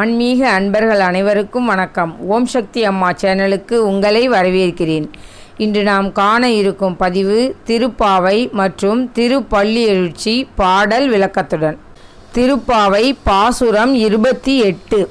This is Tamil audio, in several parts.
ஆன்மீக அன்பர்கள் அனைவருக்கும் வணக்கம். ஓம் சக்தி அம்மா சேனலுக்கு உங்களை வரவேற்கிறேன். இன்று நாம் காண இருக்கும் பதிவு திருப்பாவை மற்றும் திருப்பள்ளி எழுச்சி பாடல் விளக்கத்துடன். திருப்பாவை பாசுரம் இருபத்தி எட்டு.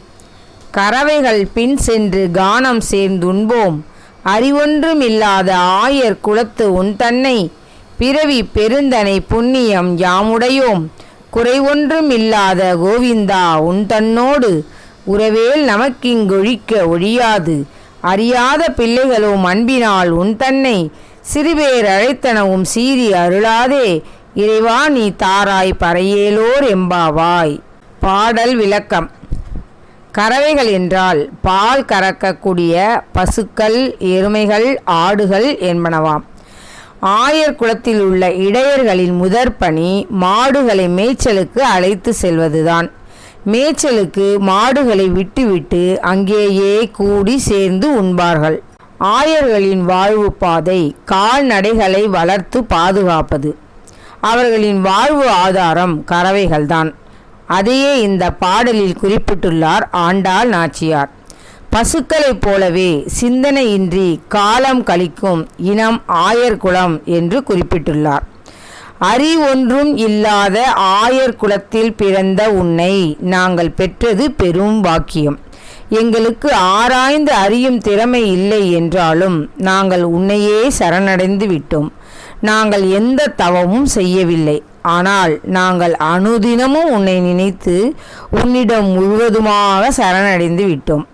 கறவைகள் பின் சென்று கானம் சேர்ந்துண்போம். அறிவொன்றுமில்லாத ஆயர் குலத்து உன் தன்னை. பிறவி பெருந்தனை புண்ணியம் யாமுடையோம். குறைவொன்றுமில்லாத கோவிந்தா உன் தன்னோடு. உறவேல் நமக்கிங்கொழிக்க ஒழியாது. அறியாத பிள்ளைகளும் அன்பினால் உன் தன்னை சிறுபேர் அழைத்தனவும் சீறி அருளாதே. இறைவா நீ தாராய் பறையேலோர் எம்பாவாய். பாடல் விளக்கம். கறவைகள் என்றால் பால் கறக்கக்கூடிய பசுக்கள் எருமைகள் ஆடுகள் என்பனவாம். ஆயர் குலத்தில் உள்ள இடையர்களின் முதற்பணி மாடுகளை மேய்ச்சலுக்கு அழைத்து செல்வதுதான். மேய்ச்சலுக்கு மாடுகளை விட்டுவிட்டு அங்கேயே கூடி சேர்ந்து உண்பார்கள். ஆயர்களின் வாழ்வு பாதை கால்நடைகளை வளர்த்து பாதுகாப்பது. அவர்களின் வாழ்வு ஆதாரம் கறவைகள்தான். அதையே இந்த பாடலில் குறிப்பிட்டுள்ளார் ஆண்டாள் நாச்சியார். பசுக்களைப் போலவே சிந்தனையின்றி காலம் கழிக்கும் இனம் ஆயர்குலம் என்று குறிப்பிட்டுள்ளார். அறிவொன்றும் இல்லாத ஆயர் குலத்தில் பிறந்த உன்னை நாங்கள் பெற்றது பெரும் வாக்கியம் எங்களுக்கு ஆராய்ந்து அறியும் திறமை இல்லை என்றாலும் நாங்கள் உன்னையே சரணடைந்து விட்டோம். நாங்கள் எந்த தவமும் செய்யவில்லை. ஆனால் நாங்கள் அனுதினமும் உன்னை நினைத்து உன்னிடம் முழுவதுமாக சரணடைந்து விட்டோம்.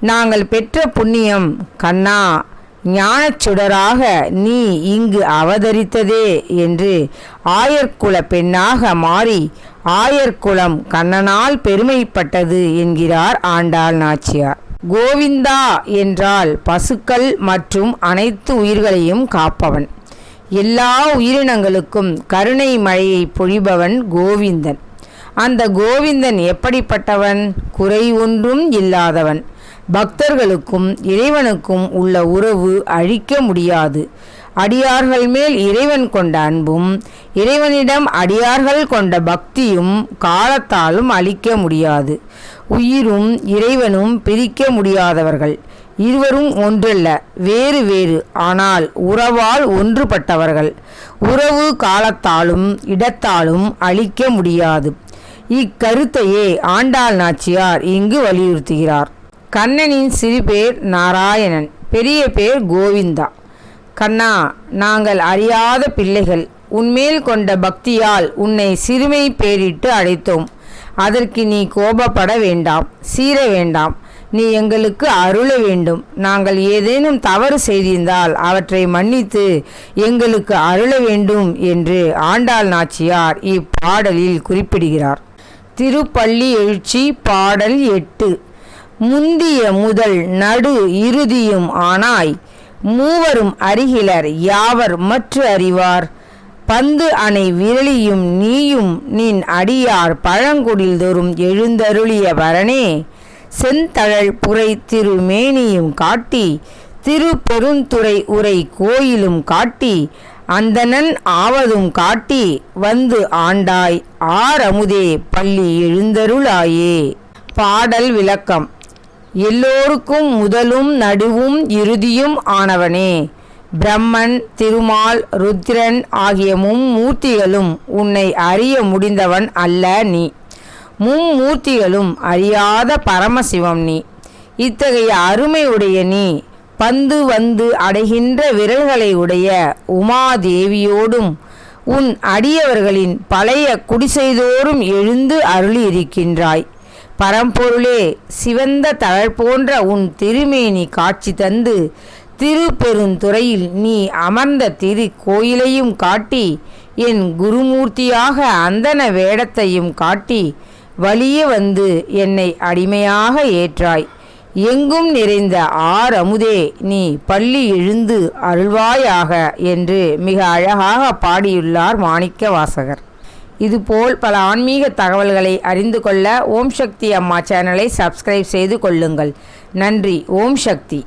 நாங்கள் பெற்ற புண்ணியம் கண்ணா ஞானச்சுடராக நீ இங்கு அவதரித்ததே என்று ஆயர்குல பெண்ணாக மாறி ஆயர்குலம் கண்ணனால் பெருமைப்பட்டது என்கிறார் ஆண்டாள் நாச்சியார். கோவிந்தா என்றால் பசுக்கள் மற்றும் அனைத்து உயிர்களையும் காப்பவன். எல்லா உயிரினங்களுக்கும் கருணை மழையை பொழிபவன் கோவிந்தன். அந்த கோவிந்தன் எப்படிப்பட்டவன்? குறை ஒன்றும் இல்லாதவன். பக்தர்களுக்கும் இறைவனுக்கும் உள்ள உறவு அழிக்க முடியாது. அடியார்கள் மேல் இறைவன் கொண்ட அன்பும் இறைவனிடம் அடியார்கள் கொண்ட பக்தியும் காலத்தாலும் அழிக்க முடியாது. உயிரும் இறைவனும் பிரிக்க முடியாதவர்கள். இருவரும் ஒன்றல்ல வேறு வேறு ஆனால் உறவால் ஒன்றுபட்டவர்கள். உறவு காலத்தாலும் இடத்தாலும் அழிக்க முடியாது. இக்கருத்தையே ஆண்டாள் நாச்சியார் இங்கு வலியுறுத்துகிறார். கண்ணனின் சிறு பேர் நாராயணன் பெரிய பேர் கோவிந்தா. கண்ணா நாங்கள் அறியாத பிள்ளைகள். உன்மேல் கொண்ட பக்தியால் உன்னை சிறுமை பேரிட்டு அழைத்தோம் அதற்கு நீ கோபப்பட வேண்டாம் சீர வேண்டாம். நீ எங்களுக்கு அருள வேண்டும். நாங்கள் ஏதேனும் தவறு செய்திருந்தால் அவற்றை மன்னித்து எங்களுக்கு அருள வேண்டும் என்று ஆண்டாள் நாச்சியார் இப்பாடலில் குறிப்பிடுகிறார். திருப்பள்ளி எழுச்சி பாடல் எட்டு. முந்திய முதல் நடு இறுதியும் ஆனாய். மூவரும் அருகிலர் யாவர் மற்ற அறிவார்? பந்து அணை விரலியும் நீயும் நின் அடியார் பழங்குடில் தோறும் எழுந்தருளிய வரனே. செந்தழல் புரை திருமேனியும் காட்டி திருப்பெருந்துறை உரை கோயிலும் காட்டி அந்தணன் ஆவதும் காட்டி வந்து ஆண்டாய் ஆரமுதே பள்ளி எழுந்தருளாயே. பாடல் விளக்கம். எல்லோருக்கும் முதலும் நடுவும் இறுதியும் ஆனவனே. பிரம்மன் திருமால் ருத்ரன் ஆகிய மும்மூர்த்திகளும் உன்னை அறிய முடிந்தவன் அல்ல நீ. மும்மூர்த்திகளும் அறியாத பரமசிவம் நீ. இத்தகைய அருமையுடைய நீ பந்து வந்து அடைகின்ற விரல்களை உடைய உமாதேவியோடும் உன் அடியவர்களின் பழைய குடிசைதோறும் எழுந்து அருளி இருக்கின்றாய் பரம்பொருளே சிவந்த தழல் போன்ற உன் திருமேனி காட்சி தந்து திருப்பெருந்துறையில் நீ அமர்ந்த திரு கோயிலையும் காட்டி என் குருமூர்த்தியாக அந்தன வேடத்தையும் காட்டி வலிய வந்து என்னை அடிமையாக ஏற்றாய். எங்கும் நிறைந்த ஆர் அமுதே நீ பள்ளி எழுந்து அருள்வாயாக என்று மிக அழகாக பாடியுள்ளார் மாணிக்க வாசகர் இதுபோல் பல ஆன்மீக தகவல்களை அறிந்து கொள்ள ஓம் சக்தி அம்மா சேனலை சப்ஸ்கிரைப் செய்து கொள்ளுங்கள். நன்றி. ஓம் சக்தி.